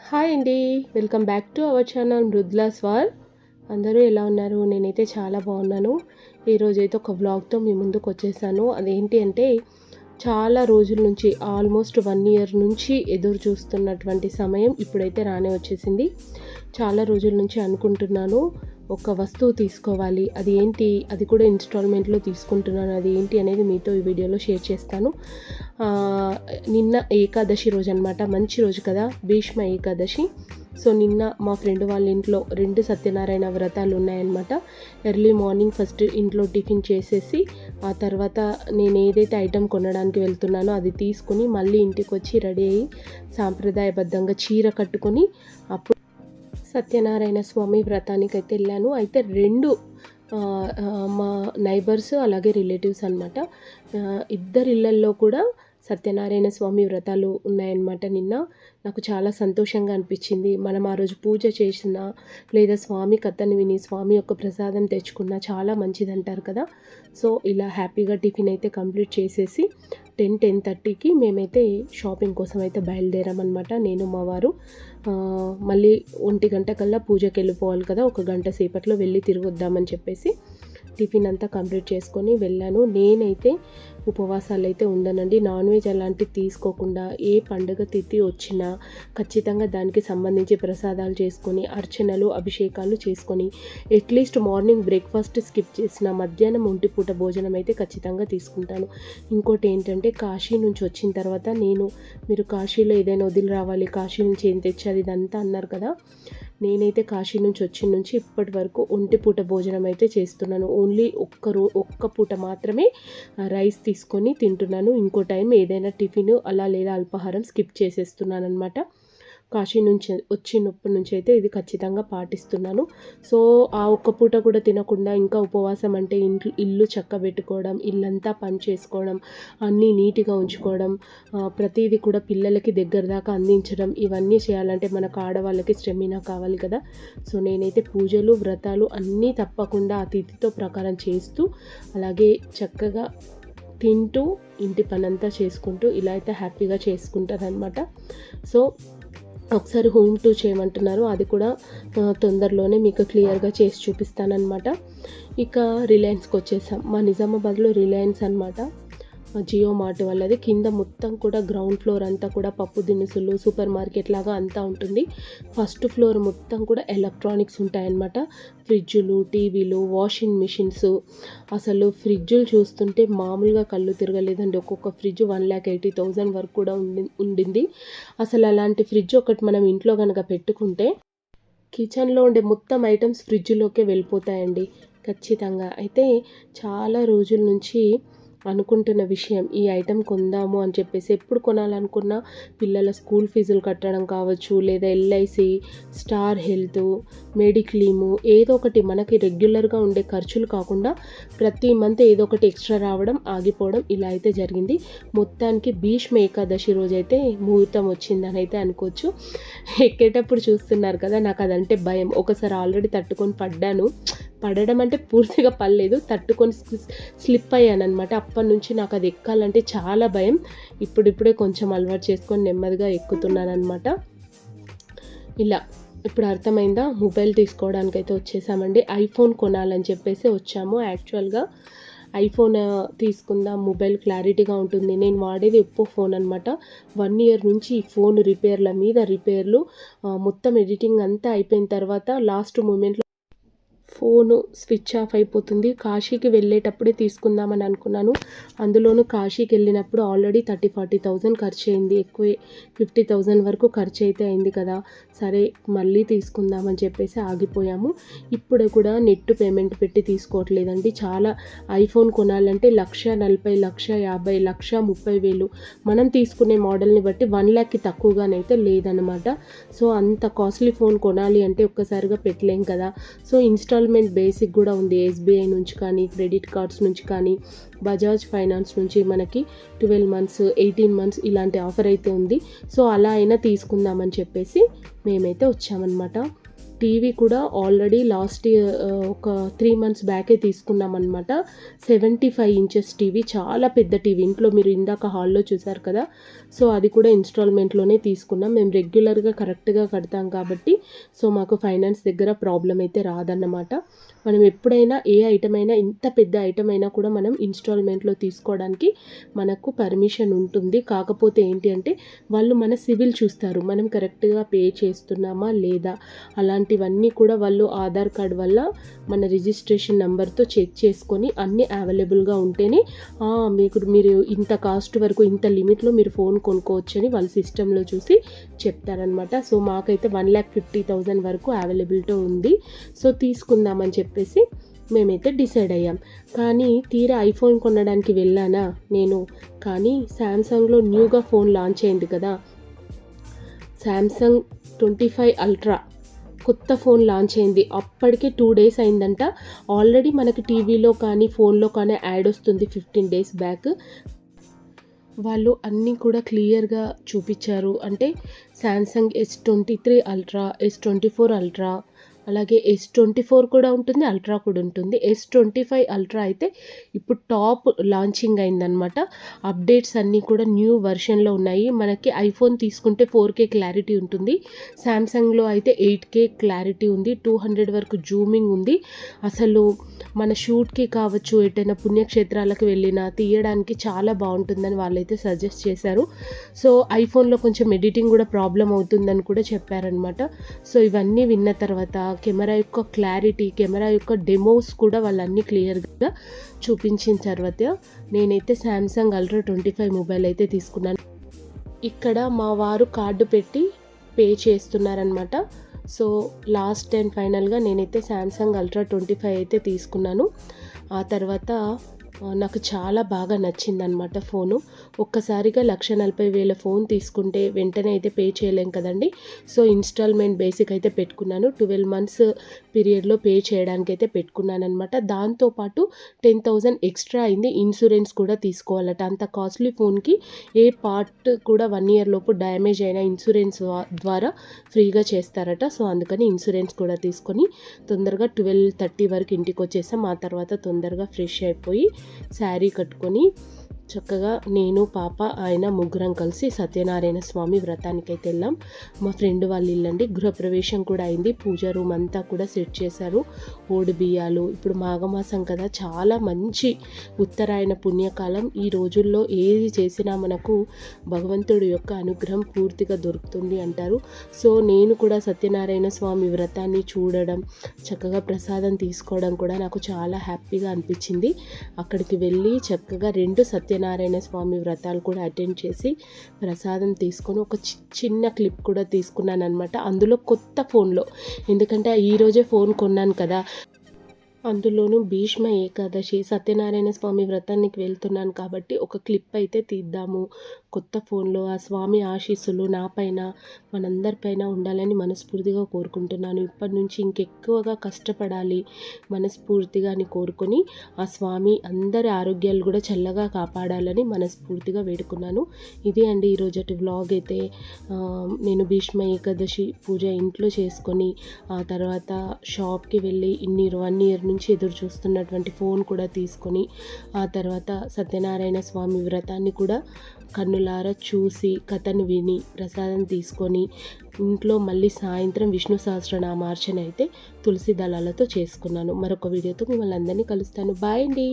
Hi అండి. Welcome back to our channel మృద్లా స్వార్. అందరూ ఎలా ఉన్నారు? నేనైతే చాలా బాగున్నాను. ఈరోజు అయితే ఒక వ్లాగ్తో మీ ముందుకు వచ్చేసాను. అదేంటి అంటే చాలా రోజుల నుంచి ఆల్మోస్ట్ వన్ ఇయర్ నుంచి ఎదురు చూస్తున్నటువంటి సమయం ఇప్పుడైతే రానే వచ్చేసింది. చాలా రోజుల నుంచి అనుకుంటున్నాను. ఒక వస్తువు తీసుకోవాలి. అది ఏంటి? అది కూడా ఇన్స్టాల్మెంట్లో తీసుకుంటున్నాను. అది ఏంటి అనేది మీతో ఈ వీడియోలో షేర్ చేస్తాను. నిన్న ఏకాదశి రోజు అనమాట మంచి రోజు కదా? భీష్మ ఏకాదశి. సో నిన్న మా ఫ్రెండ్ వాళ్ళ ఇంట్లో రెండు సత్యనారాయణ వ్రతాలు ఉన్నాయన్నమాట. ఎర్లీ మార్నింగ్ ఫస్ట్ ఇంట్లో టిఫిన్ చేసేసి ఆ తర్వాత నేను ఏదైతే ఐటెం కొనడానికి వెళ్తున్నానో అది తీసుకుని మళ్ళీ ఇంటికి వచ్చి రెడీ అయ్యి సాంప్రదాయబద్ధంగా చీర కట్టుకొని అప్పుడు సత్యనారాయణ స్వామి వ్రతానికి అయితే వెళ్ళాను. అయితే రెండు మా నైబర్స్ అలాగే రిలేటివ్స్ అనమాట ఇద్దరి ఇళ్ళల్లో కూడా సత్యనారాయణ స్వామి వ్రతాలు ఉన్నాయన్నమాట నిన్న. నాకు చాలా సంతోషంగా అనిపించింది. మనం ఆ రోజు పూజ చేసిన లేదా స్వామి కథని విని స్వామి యొక్క ప్రసాదం తెచ్చుకున్న చాలా మంచిది అంటారు కదా. సో ఇలా హ్యాపీగా టిఫిన్ అయితే కంప్లీట్ చేసేసి టెన్ టెన్ థర్టీకి మేమైతే షాపింగ్ కోసం అయితే బయలుదేరామన్నమాట నేను మా వారు. మళ్ళీ ఒంటి గంట కల్లా పూజకి వెళ్ళిపోవాలి కదా ఒక గంట సేపట్లో వెళ్ళి తిరిగి వద్దామని చెప్పేసి టిఫిన్ అంతా కంప్లీట్ చేసుకొని వెళ్ళాను. నేనైతే ఉపవాసాలు అయితే ఉండనండి. నాన్ వెజ్ అలాంటివి తీసుకోకుండా ఏ పండుగ తిథి వచ్చినా ఖచ్చితంగా దానికి సంబంధించి ప్రసాదాలు చేసుకొని అర్చనలు అభిషేకాలు చేసుకొని అట్లీస్ట్ మార్నింగ్ బ్రేక్ఫాస్ట్ స్కిప్ చేసిన మధ్యాహ్నం ఒంటిపూట భోజనం అయితే ఖచ్చితంగా తీసుకుంటాను. ఇంకోటి ఏంటంటే కాశీ నుంచి వచ్చిన తర్వాత నేను మీరు కాశీలో ఏదైనా వదిలి రావాలి కాశీ నుంచి ఏం తెచ్చారు ఇదంతా అన్నారు కదా నేనైతే కాశీ నుంచి వచ్చిన నుంచి ఇప్పటి వరకు ఒంటి పూట భోజనం అయితే చేస్తున్నాను. ఓన్లీ ఒక్క రో ఒక్క పూట మాత్రమే రైస్ తీసుకొని తింటున్నాను. ఇంకో టైం ఏదైనా టిఫిన్ అలా లేదా అల్పాహారం స్కిప్ చేసేస్తున్నాను అనమాట కాశీ నుంచి వచ్చినప్పటి నుంచి అయితే ఇది ఖచ్చితంగా పాటిస్తున్నాను. సో ఆ ఒక్క పూట కూడా తినకుండా ఇంకా ఉపవాసం అంటే ఇంట్లో ఇల్లు చక్కబెట్టుకోవడం ఇల్లంతా పని చేసుకోవడం అన్నీ నీట్గా ఉంచుకోవడం ప్రతిదీ కూడా పిల్లలకి దగ్గర దాకా అందించడం ఇవన్నీ చేయాలంటే మనకు ఆడవాళ్ళకి స్టెమినా కావాలి కదా. సో నేనైతే పూజలు వ్రతాలు అన్నీ తప్పకుండా అతిథితో ప్రకారం చేస్తూ అలాగే చక్కగా తింటూ ఇంటి పనంతా చేసుకుంటూ ఇలా అయితే హ్యాపీగా చేసుకుంటారనమాట సో ఒకసారి హోమ్ టూ చేయమంటున్నారు. అది కూడా తొందరలోనే మీకు క్లియర్గా చేసి చూపిస్తానన్నమాట. ఇక రిలయన్స్కి వచ్చేసాం. మా నిజామాబాద్లో రిలయన్స్ అనమాట జియో మార్ట్ వాళ్ళది కింద మొత్తం కూడా గ్రౌండ్ ఫ్లోర్ అంతా కూడా పప్పు దినుసులు సూపర్ మార్కెట్ లాగా అంతా ఉంటుంది. ఫస్ట్ ఫ్లోర్ మొత్తం కూడా ఎలక్ట్రానిక్స్ ఉంటాయన్నమాట. ఫ్రిడ్జులు టీవీలు వాషింగ్ మిషన్స్. అసలు ఫ్రిడ్జులు చూస్తుంటే మామూలుగా కళ్ళు తిరగలేదండి. ఒక్కొక్క fridge one lakh eighty thousand వరకు కూడా ఉండి ఉండింది. అసలు అలాంటి ఫ్రిడ్జ్ ఒకటి మనం ఇంట్లో కనుక పెట్టుకుంటే కిచెన్లో ఉండే మొత్తం ఐటమ్స్ ఫ్రిడ్జ్లోకే వెళ్ళిపోతాయండి. ఖచ్చితంగా. అయితే చాలా రోజుల నుంచి అనుకుంటున్న విషయం ఈ ఐటెం కొందాము అని చెప్పేసి ఎప్పుడు కొనాలనుకున్నా పిల్లల స్కూల్ ఫీజులు కట్టడం కావచ్చు లేదా ఎల్ఐసి స్టార్ హెల్త్ మెడిక్లీము ఏదో ఒకటి మనకి రెగ్యులర్గా ఉండే ఖర్చులు కాకుండా ప్రతి మంత్ ఏదో ఒకటి ఎక్స్ట్రా రావడం ఆగిపోవడం ఇలా అయితే జరిగింది. మొత్తానికి భీష్మ ఏకాదశి రోజైతే ముహూర్తం వచ్చిందని అయితే అనుకోవచ్చు. ఎక్కేటప్పుడు చూస్తున్నారు కదా నాకు అదంటే భయం. ఒకసారి ఆల్రెడీ తట్టుకొని పడ్డాను. పడడం అంటే పూర్తిగా పడలేదు తట్టుకొని స్లిప్ అయ్యాను అనమాట అప్పటి నుంచి నాకు అది ఎక్కాలంటే చాలా భయం. ఇప్పుడిప్పుడే కొంచెం అలవాటు చేసుకొని నెమ్మదిగా ఎక్కుతున్నాను అనమాట ఇలా ఇప్పుడు అర్థమైందా? మొబైల్ తీసుకోవడానికి అయితే వచ్చేసామండి. ఐఫోన్ కొనాలని చెప్పేసి వచ్చాము. యాక్చువల్గా ఐఫోన్ తీసుకుందాం మొబైల్ క్లారిటీగా ఉంటుంది. నేను వాడేది ఒప్పో ఫోన్ అనమాట వన్ ఇయర్ నుంచి ఈ ఫోన్ రిపేర్ల మీద రిపేర్లు మొత్తం ఎడిటింగ్ అంతా అయిపోయిన తర్వాత లాస్ట్ మూమెంట్లో ఫోను స్విచ్ ఆఫ్ అయిపోతుంది. కాశీకి వెళ్ళేటప్పుడే తీసుకుందామని అనుకున్నాను. అందులోనూ కాశీకి వెళ్ళినప్పుడు ఆల్రెడీ థర్టీ ఫార్టీ థౌజండ్ ఖర్చు అయింది ఎక్కువే ఫిఫ్టీ థౌజండ్ వరకు ఖర్చు అయితే అయింది కదా. సరే మళ్ళీ తీసుకుందామని చెప్పేసి ఆగిపోయాము. ఇప్పుడు కూడా నెట్ పేమెంట్ పెట్టి తీసుకోవట్లేదండి. చాలా ఐఫోన్ కొనాలంటే లక్ష నలభై లక్ష యాభై లక్ష ముప్పై వేలు. మనం తీసుకునే మోడల్ని బట్టి వన్ ల్యాక్కి తక్కువగానైతే లేదనమాట సో అంత కాస్ట్లీ ఫోన్ కొనాలి అంటే ఒక్కసారిగా పెట్టలేం కదా. సో ఇన్స్టాల్మెంట్ బేసిక్ కూడా ఉంది. ఎస్బీఐ నుంచి కానీ క్రెడిట్ కార్డ్స్ నుంచి కానీ బజాజ్ ఫైనాన్స్ నుంచి మనకి ట్వెల్వ్ మంత్స్ ఎయిటీన్ మంత్స్ ఇలాంటి ఆఫర్ అయితే ఉంది. సో అలా అయినా తీసుకుందామని చెప్పేసి మేమైతే వచ్చామన్నమాట. టీవీ కూడా ఆల్రెడీ లాస్ట్ ఒక త్రీ మంత్స్ బ్యాకే తీసుకున్నాం అనమాట సెవెంటీ ఫైవ్ ఇంచెస్ టీవీ చాలా పెద్ద టీవీ. ఇంట్లో మీరు ఇందాక హాల్లో చూసారు కదా సో అది కూడా ఇన్స్టాల్మెంట్లోనే తీసుకున్నాం. మేము రెగ్యులర్గా కరెక్ట్గా కడతాం కాబట్టి సో మాకు ఫైనాన్స్ దగ్గర ప్రాబ్లం అయితే రాదన్నమాట. మనం ఎప్పుడైనా ఏ ఐటమ్ అయినా ఇంత పెద్ద ఐటమ్ అయినా కూడా మనం ఇన్స్టాల్మెంట్లో తీసుకోవడానికి మనకు పర్మిషన్ ఉంటుంది. కాకపోతే ఏంటి అంటే వాళ్ళు మన సివిల్ చూస్తారు. మనం కరెక్ట్గా పే చేస్తున్నామా లేదా? అలాంటి అలాంటివన్నీ కూడా వాళ్ళు ఆధార్ కార్డ్ వల్ల మన రిజిస్ట్రేషన్ నెంబర్తో చెక్ చేసుకొని అన్నీ అవైలబుల్గా ఉంటేనే మీకు మీరు ఇంత కాస్ట్ వరకు ఇంత లిమిట్లో మీరు ఫోన్ కొనుక్కోవచ్చని వాళ్ళ సిస్టంలో చూసి చెప్తారనమాట. సో మాకైతే వన్ ల్యాక్ ఫిఫ్టీ థౌజండ్ వరకు అవైలబిలిటీ ఉంది. సో తీసుకుందామని చెప్పేసి మేమైతే డిసైడ్ అయ్యాం. కానీ తీరా ఐఫోన్ కొనడానికి వెళ్ళానా నేను? కానీ శాంసంగ్లో న్యూగా ఫోన్ లాంచ్ అయింది కదా. శాంసంగ్ ట్వంటీ ఫైవ్ అల్ట్రా కొత్త ఫోన్ లాంచ్ అయింది. అప్పటికే టూ డేస్ అయిందంట. ఆల్రెడీ మనకి టీవీలో కానీ ఫోన్లో కానీ యాడ్ వస్తుంది ఫిఫ్టీన్ డేస్ బ్యాక్. వాళ్ళు అన్నీ కూడా క్లియర్గా చూపించారు. అంటే Samsung S twenty three ultra S twenty four ultra అలాగే ఎస్ ట్వంటీ ఫోర్ కూడా ఉంటుంది అల్ట్రా కూడా ఉంటుంది. ఎస్ ట్వంటీ ఫైవ్ అల్ట్రా అయితే ఇప్పుడు టాప్ లాంచింగ్ అయిందనమాట అప్డేట్స్ అన్నీ కూడా న్యూ వెర్షన్లో ఉన్నాయి. మనకి ఐఫోన్ తీసుకుంటే ఫోర్ కే క్లారిటీ ఉంటుంది. శాంసంగ్లో అయితే ఎయిట్ కే క్లారిటీ ఉంది. టూ హండ్రెడ్ వరకు జూమింగ్ ఉంది. అసలు మన షూట్కి కావచ్చు ఎటైనా పుణ్యక్షేత్రాలకు వెళ్ళినా తీయడానికి చాలా బాగుంటుందని వాళ్ళైతే సజెస్ట్ చేశారు. సో ఐఫోన్లో కొంచెం ఎడిటింగ్ కూడా ప్రాబ్లం అవుతుందని కూడా చెప్పారనమాట సో ఇవన్నీ విన్న తర్వాత కెమెరా యొక్క క్లారిటీ కెమెరా యొక్క డెమోస్ కూడా వాళ్ళన్నీ క్లియర్గా చూపించిన తర్వాత నేనైతే Samsung ultra twenty five mobile అయితే తీసుకున్నాను. ఇక్కడ మా వారు కార్డు పెట్టి పే చేస్తున్నారనమాట సో లాస్ట్ అండ్ ఫైనల్గా నేనైతే శాంసంగ్ అల్ట్రా ట్వంటీ ఫైవ్ అయితే తీసుకున్నాను. ఆ తర్వాత నాకు చాలా బాగా నచ్చిందనమాట ఫోను. ఒక్కసారిగా లక్ష నలభై వేల ఫోన్ తీసుకుంటే వెంటనే అయితే పే చేయలేం కదండి. సో ఇన్స్టాల్మెంట్ బేసిక్ అయితే పెట్టుకున్నాను. ట్వెల్వ్ మంత్స్ పీరియడ్లో పే చేయడానికి అయితే పెట్టుకున్నాను అనమాట దాంతోపాటు టెన్ థౌజండ్ ఎక్స్ట్రా అయింది. ఇన్సూరెన్స్ కూడా తీసుకోవాలట. అంత కాస్ట్లీ ఫోన్కి ఏ పార్ట్ కూడా వన్ ఇయర్ లోపు డ్యామేజ్ అయిన ఇన్సూరెన్స్ ద్వారా ఫ్రీగా చేస్తారట. సో అందుకని ఇన్సూరెన్స్ కూడా తీసుకొని తొందరగా ట్వెల్వ్ థర్టీ వరకు ఇంటికి వచ్చేసాం. ఆ తర్వాత తొందరగా ఫ్రెష్ అయిపోయి శారీ కట్టుకొని చక్కగా నేను పాప ఆయన ముగ్గురం కలిసి సత్యనారాయణ స్వామి వ్రతానికి అయితే వెళ్ళాం. మా ఫ్రెండ్ వాళ్ళ ఇల్లండి. గృహప్రవేశం కూడా అయింది. పూజ రూమ్ అంతా కూడా సెట్ చేశారు. ఓడి బియ్యాలు ఇప్పుడు మాఘమాసం కదా చాలా మంచి ఉత్తరాయణ పుణ్యకాలం. ఈ రోజుల్లో ఏది చేసినా మనకు భగవంతుడి యొక్క అనుగ్రహం పూర్తిగా దొరుకుతుంది అంటారు. సో నేను కూడా సత్యనారాయణ స్వామి వ్రతాన్ని చూడడం చక్కగా ప్రసాదం తీసుకోవడం కూడా నాకు చాలా హ్యాపీగా అనిపించింది. అక్కడికి వెళ్ళి చక్కగా రెండు సత్య సత్యనారాయణ స్వామి వ్రతాలు కూడా అటెండ్ చేసి ప్రసాదం తీసుకొని ఒక చి- చిన్న క్లిప్ కూడా తీసుకున్నాను అనమాట అందులో కొత్త ఫోన్లో. ఎందుకంటే ఈరోజే ఫోన్ కొన్నాను కదా. అందులోనూ భీష్మ ఏకాదశి సత్యనారాయణ స్వామి వ్రతానికి వెళ్తున్నాను కాబట్టి ఒక క్లిప్ అయితే తీద్దాము. కొత్త ఫోన్లో ఆ స్వామి ఆశీస్సులు నాపైన మనందరిపైన ఉండాలని మనస్ఫూర్తిగా కోరుకుంటున్నాను. ఇప్పటి నుంచి ఇంకెక్కువగా కష్టపడాలి మనస్ఫూర్తిగా అని కోరుకొని ఆ స్వామి అందరి ఆరోగ్యాలు కూడా చల్లగా కాపాడాలని మనస్ఫూర్తిగా వేడుకున్నాను. ఇదే అండి ఈరోజటి వ్లాగ్ అయితే. నేను భీష్మ ఏకాదశి పూజ ఇంట్లో చేసుకొని ఆ తర్వాత షాప్కి వెళ్ళి ఇన్ని వన్ ఇయర్ నుంచి నుంచి ఎదురు చూస్తున్నటువంటి ఫోన్ కూడా తీసుకొని ఆ తర్వాత సత్యనారాయణ స్వామి వ్రతాన్ని కూడా కన్నులారా చూసి కథను విని ప్రసాదం తీసుకొని ఇంట్లో మళ్ళీ సాయంత్రం విష్ణు సహస్రనామార్చన అయితే తులసి దళాలతో చేసుకున్నాను. మరొక వీడియోతో మిమ్మల్ని అందరినీ కలుస్తాను. బాయ్ అండి.